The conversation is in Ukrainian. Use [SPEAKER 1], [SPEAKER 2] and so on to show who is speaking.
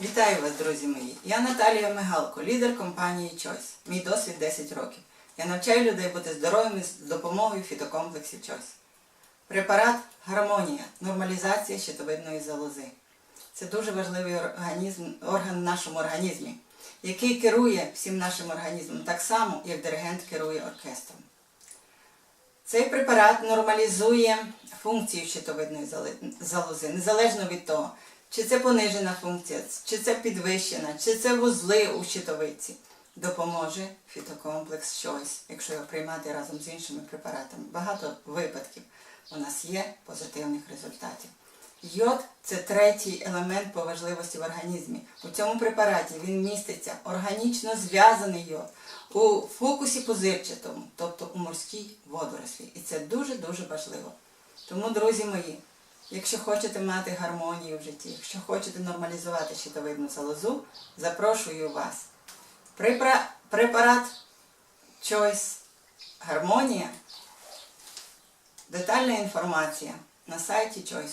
[SPEAKER 1] Вітаю вас, друзі мої! Я Наталія Мигалко, лідер компанії Choice. Мій досвід 10 років. Я навчаю людей бути здоровими з допомогою фітокомплексів Choice. Препарат гармонія, нормалізація щитовидної залози. Це дуже важливий організм, орган в нашому організмі, який керує всім нашим організмом так само, як диригент керує оркестром. Цей препарат нормалізує функцію щитовидної залози, незалежно від того, чи це понижена функція, чи це підвищена, чи це вузли у щитовидці. Допоможе фітокомплекс щось, якщо його приймати разом з іншими препаратами. Багато випадків у нас є позитивних результатів. Йод це третій елемент по важливості в організмі. У цьому препараті він міститься органічно зв'язаний йод у фокусі позирчатому, тобто у морській водорослі. І це дуже-дуже важливо. Тому, друзі мої, якщо хочете мати гармонію в житті, якщо хочете нормалізувати щитовидну залозу, запрошую вас. Препара- Препарат Choice Гармонія. Детальна інформація на сайті Choice.